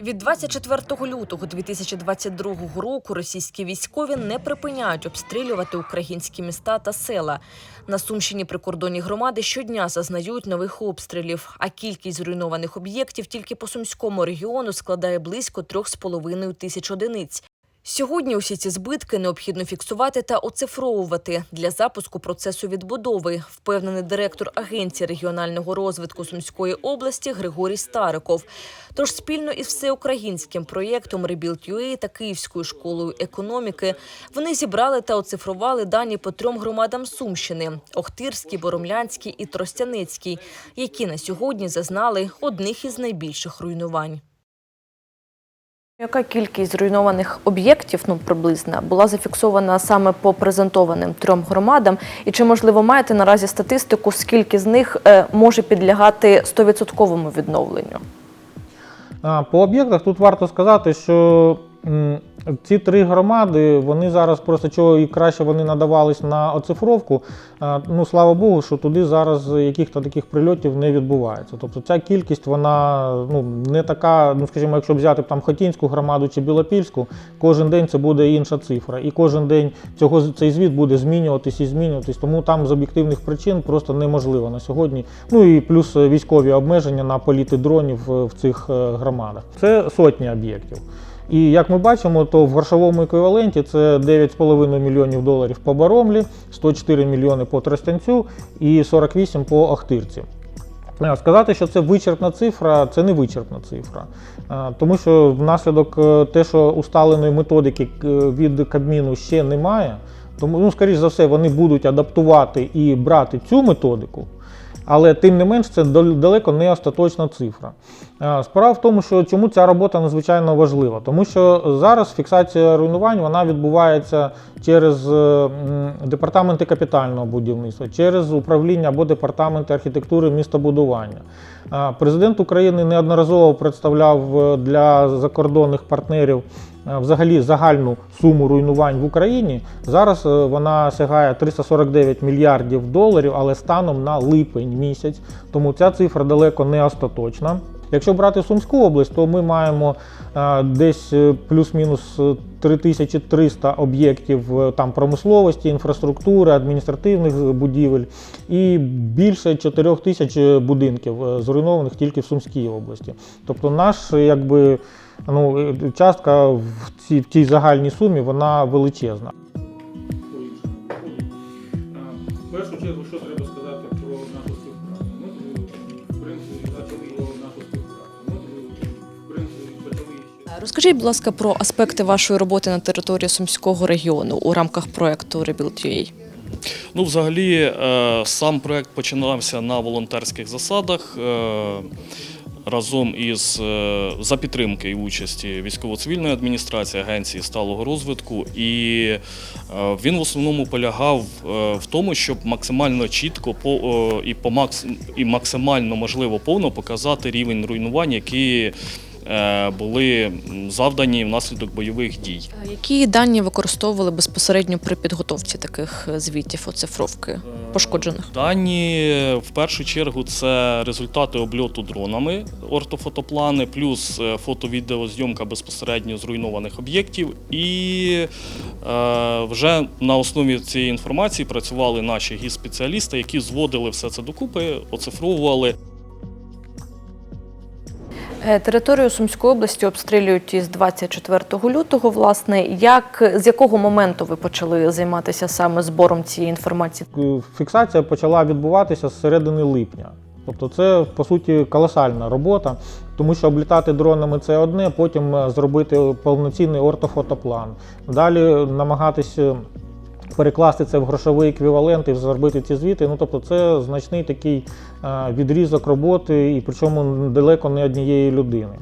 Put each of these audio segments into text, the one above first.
Від 24 лютого 2022 року російські військові не припиняють обстрілювати українські міста та села. На Сумщині прикордонні громади щодня зазнають нових обстрілів, а кількість зруйнованих об'єктів тільки по сумському регіону складає близько 3,5 тисяч одиниць. Сьогодні усі ці збитки необхідно фіксувати та оцифровувати для запуску процесу відбудови, впевнений директор Агенції регіонального розвитку Сумської області Григорій Стариков. Тож спільно із всеукраїнським проєктом Rebuild.ua та Київською школою економіки вони зібрали та оцифрували дані по трьом громадам Сумщини: Охтирській, Боромлянській і Тростяницькій, які на сьогодні зазнали одних із найбільших руйнувань. Яка кількість зруйнованих об'єктів, ну приблизно, була зафіксована саме по презентованим трьом громадам? І чи можливо маєте наразі статистику, скільки з них е, може підлягати 100% відновленню? По об'єктах тут варто сказати, що ці три громади, вони зараз просто чого і краще вони надавались на оцифровку. Ну, слава Богу, що туди зараз яких-то таких прильотів не відбувається. Тобто ця кількість, вона ну, не така, ну скажімо, якщо взяти там Хотінську громаду чи Білопільську, кожен день це буде інша цифра. І кожен день цього цей звіт буде змінюватись і змінюватись. Тому там з об'єктивних причин просто неможливо на сьогодні. Ну і плюс військові обмеження на політи дронів е, в цих е, громадах. Це сотні об'єктів. І як ми бачимо, то в грошовому еквіваленті це 9,5 мільйонів доларів по Баромлі, 104 мільйони по Тростянцю і 48 по Охтирці. Е, Сказати, що це вичерпна цифра, це не вичерпна цифра. Е, Тому що внаслідок е, те, що усталеної методики від Кабміну ще немає, тому, ну, скоріш за все, вони будуть адаптувати і брати цю методику. Але тим не менш це далеко не остаточна цифра. Е, Справа в тому, що чому ця робота надзвичайно важлива, тому що зараз фіксація руйнувань вона відбувається через е, департаменти капітального будівництва, через управління або департаменти архітектури містобудування. Е, Президент України неодноразово представляв для закордонних партнерів взагалі загальну суму руйнувань в Україні. Зараз е, вона сягає 349 мільярдів доларів, але станом на липень місяць, тому ця цифра далеко не остаточна. Якщо брати Сумську область, то ми маємо е, десь е, плюс-мінус е, 3300 об'єктів е, там промисловості, інфраструктури, адміністративних будівель і більше 4000 будинків е, зруйнованих тільки в Сумській області. Тобто наш е, якби ну, е, частка в цій, в цій загальній сумі вона величезна. В першу чергу, що треба сказати про нашу співпрацю? Ми, в принципі, почали нашу співпрацю. Ми, в принципі, почали ще. Розкажіть, будь ласка, про аспекти вашої роботи на території Сумського регіону у рамках проекту Rebuild.ua. Ну, взагалі, е, сам проект починався на волонтерських засадах. Разом із е, за підтримки і участі військово-цивільної адміністрації, агенції сталого розвитку, і е, він в основному полягав е, в тому, щоб максимально чітко і по максимально можливо повно показати рівень руйнувань, які були завдані внаслідок бойових дій. Які дані використовували безпосередньо при підготовці таких е, звітів оцифровки пошкоджених? Дані в першу чергу це результати обльоту дронами, ортофотоплани, плюс е, фото-відеозйомка безпосередньо зруйнованих об'єктів. І е, вже на основі цієї інформації працювали наші гіс-спеціалісти, які зводили все це докупи, оцифровували. Е, Територію Сумської області обстрілюють із 24 лютого. Власне, як з якого моменту ви почали займатися саме збором цієї інформації? Е, Фіксація почала відбуватися з середини липня. Тобто це по суті колосальна робота, тому що облітати дронами це одне, потім е, зробити повноцінний ортофотоплан. Далі намагатись е, перекласти це в грошовий еквівалент і зробити ці звіти. Ну тобто це значний такий е, відрізок роботи, і причому далеко не однієї людини.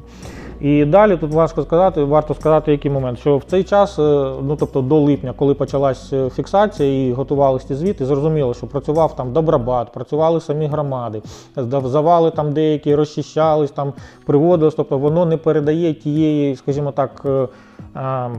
І далі тут важко сказати, варто сказати, який момент, що в цей час, е, ну тобто до липня, коли почалась е, фіксація і готувалися ці звіти, зрозуміло, що працював там Добробат, працювали самі громади, завали там деякі розчищались, там приводилось, тобто воно не передає тієї, скажімо так, е, е,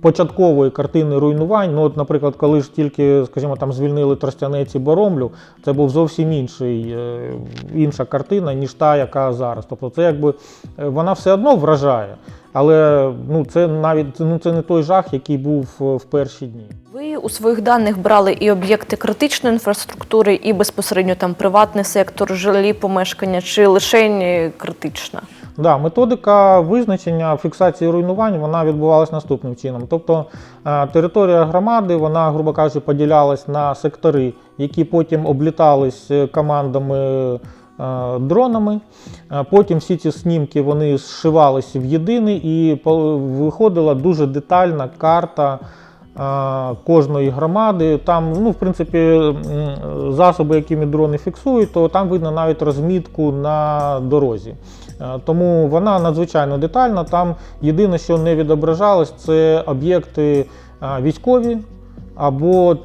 початкової картини руйнувань. Ну, от, наприклад, коли ж тільки, скажімо, там звільнили Тростянець і Боромлю, це був зовсім інший, е, інша картина, ніж та, яка зараз. Тобто, це якби е, вона все одно вражає, але ну, це навіть ну, це не той жах, який був е, в перші дні. Ви у своїх даних брали і об'єкти критичної інфраструктури, і безпосередньо там приватний сектор, жилі помешкання, чи лише критична? Да, методика визначення фіксації руйнувань вона відбувалась наступним чином. Тобто е, територія громади, вона, грубо кажучи, поділялась на сектори, які потім облітались е, командами е, дронами. Е, Потім всі ці снімки вони зшивалися в єдиний і виходила дуже детальна карта. е, Кожної громади, там, ну, в принципі, засоби, якими дрони фіксують, то там видно навіть розмітку на дорозі. Е, Тому вона надзвичайно детальна. Там єдине, що не відображалось, це об'єкти е, військові або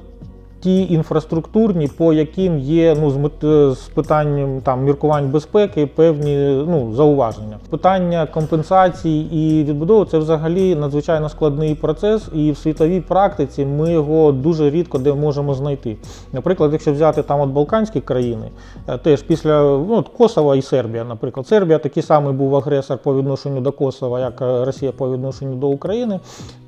ті інфраструктурні, по яким є ну, з, мет- з питанням там, міркувань безпеки певні ну, зауваження. Питання компенсацій і відбудови це взагалі надзвичайно складний процес, і в світовій практиці ми його дуже рідко де можемо знайти. Наприклад, якщо взяти там от Балканські країни, е, теж після ну, от Косова і Сербія, наприклад, Сербія такий самий був агресор по відношенню до Косова, як е, Росія по відношенню до України.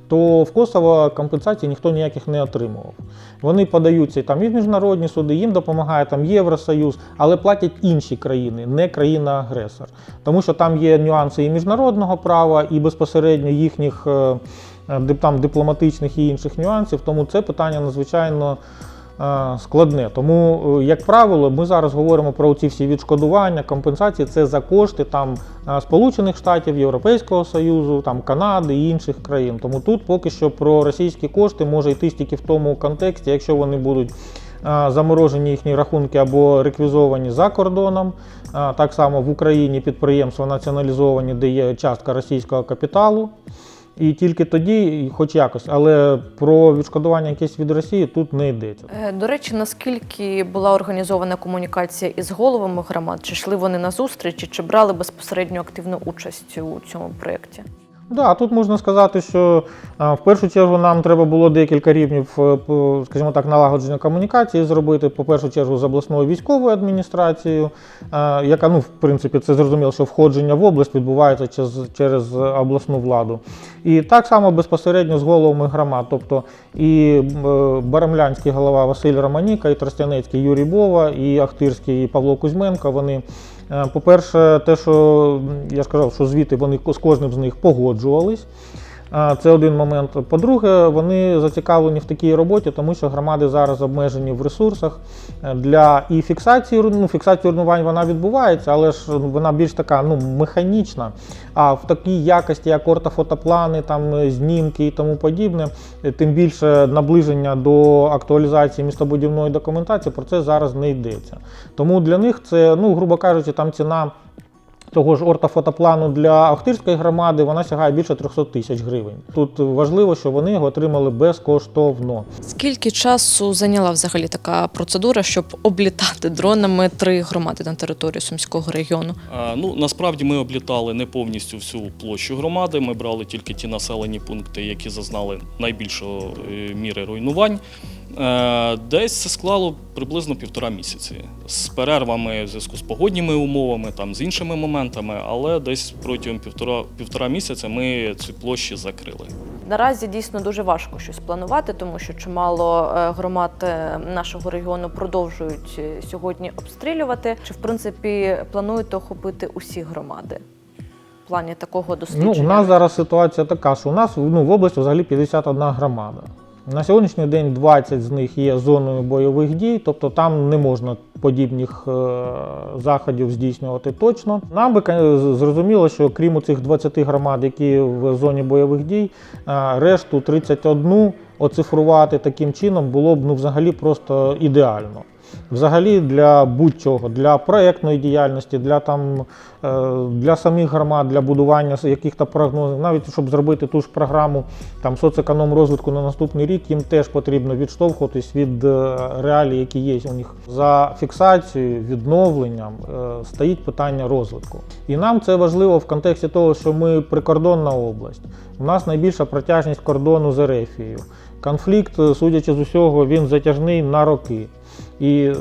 То в Косово компенсації ніхто ніяких не отримував. Вони подаються там і в міжнародні суди, їм допомагає там Євросоюз, але платять інші країни, не країна-агресор. Тому що там є нюанси і міжнародного права, і безпосередньо їхніх е, е, там, дипломатичних і інших нюансів. Тому це питання надзвичайно складне. Тому, е, як правило, ми зараз говоримо про ці всі відшкодування, компенсації. Це за кошти там е, Сполучених Штатів, Європейського Союзу, там Канади і інших країн. Тому тут поки що про російські кошти може йти тільки в тому контексті, якщо вони будуть. е, Заморожені їхні рахунки або реквізовані за кордоном. Е, Так само в Україні підприємства націоналізовані, де є частка російського капіталу. І тільки тоді, хоч якось, але про відшкодування якесь від Росії тут не йдеться. Е, До речі, наскільки була організована комунікація із головами громад? Чи йшли вони на зустрічі, чи брали безпосередньо активну участь у цьому проєкті? Да, тут можна сказати, що в першу чергу нам треба було декілька рівнів, е, скажімо так, налагодження комунікації зробити. По першу чергу з обласною військовою адміністрацією, е, яка, ну, в принципі, це зрозуміло, що входження в область відбувається через, через обласну владу. І так само безпосередньо з головами громад, тобто і е, Барамлянський голова Василь Романіка, і Тростянецький Юрій Бова, і Ахтирський і Павло Кузьменко. Вони Е, По-перше, те, що я я сказав, що звіти вони з кожним з них погоджувались. Це один момент. По-друге, вони зацікавлені в такій роботі, тому що громади зараз обмежені в ресурсах для і фіксації ну, фіксація руйнувань вона відбувається, але ж ну, вона більш така ну, механічна. А в такій якості, як ортофотоплани, там знімки і тому подібне, тим більше наближення до актуалізації містобудівної документації, про це зараз не йдеться. Тому для них це, ну, грубо кажучи, там ціна. Того ж ортофотоплану для Охтирської громади вона сягає більше 300 тисяч гривень. Тут важливо, що вони його отримали безкоштовно. Скільки часу зайняла взагалі така процедура, щоб облітати дронами три громади на території Сумського регіону? Е, Ну, насправді ми облітали не повністю всю площу громади. Ми брали тільки ті населені пункти, які зазнали найбільшої е, міри руйнувань. Е, Десь це склало приблизно півтора місяці з перервами в зв'язку з погодніми умовами, там з іншими моментами, але десь протягом півтора, півтора місяця ми ці площі закрили. Наразі дійсно дуже важко щось планувати, тому що чимало е, громад е, нашого регіону продовжують сьогодні обстрілювати. Чи в принципі плануєте охопити усі громади в плані такого дослідження? Ну, у нас зараз ситуація така, що у нас ну, в області взагалі 51 громада. На сьогоднішній день 20 з них є зоною бойових дій, тобто там не можна подібних е, заходів здійснювати точно. Нам би зрозуміло, що крім цих 20 громад, які в зоні бойових дій, е, решту 31 оцифрувати таким чином було б ну, взагалі просто ідеально. Взагалі для будь-чого, для проєктної діяльності, для там е, для самих громад, для будування яких-то прогнозів, навіть щоб зробити ту ж програму там соцеконом розвитку на наступний рік, їм теж потрібно відштовхуватись від е, реалій, які є у них. За фіксацією, відновленням е, стоїть питання розвитку. І нам це важливо в контексті того, що ми прикордонна область. У нас найбільша протяжність кордону з Ерефією. Конфлікт, судячи з усього, він затяжний на роки. І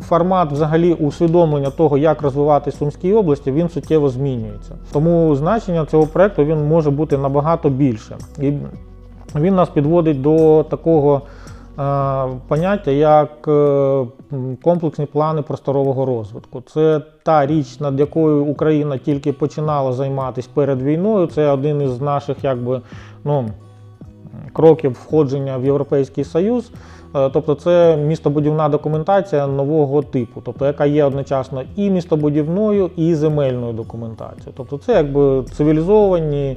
формат взагалі усвідомлення того, як розвивати Сумській області, він суттєво змінюється. Тому значення цього проекту він може бути набагато більше. І він нас підводить до такого е, поняття, як е, комплексні плани просторового розвитку. Це та річ, над якою Україна тільки починала займатися перед війною. Це один із наших, якби, ну, кроків входження в Європейський Союз. Е, Тобто це містобудівна документація нового типу, тобто яка є одночасно і містобудівною, і земельною документацією. Тобто це якби цивілізовані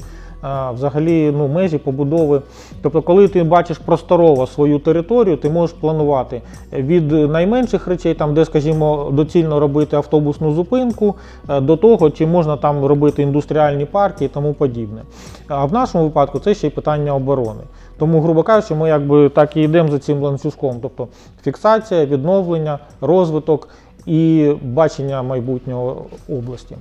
взагалі ну, межі побудови. Тобто, коли ти бачиш просторово свою територію, ти можеш планувати від найменших речей, там, де, скажімо, доцільно робити автобусну зупинку, е, до того, чи можна там робити індустріальні парки і тому подібне. А в нашому випадку це ще й питання оборони. Тому, грубо кажучи, ми якби так і йдемо за цим ланцюжком. Тобто фіксація, відновлення, розвиток і бачення майбутнього області.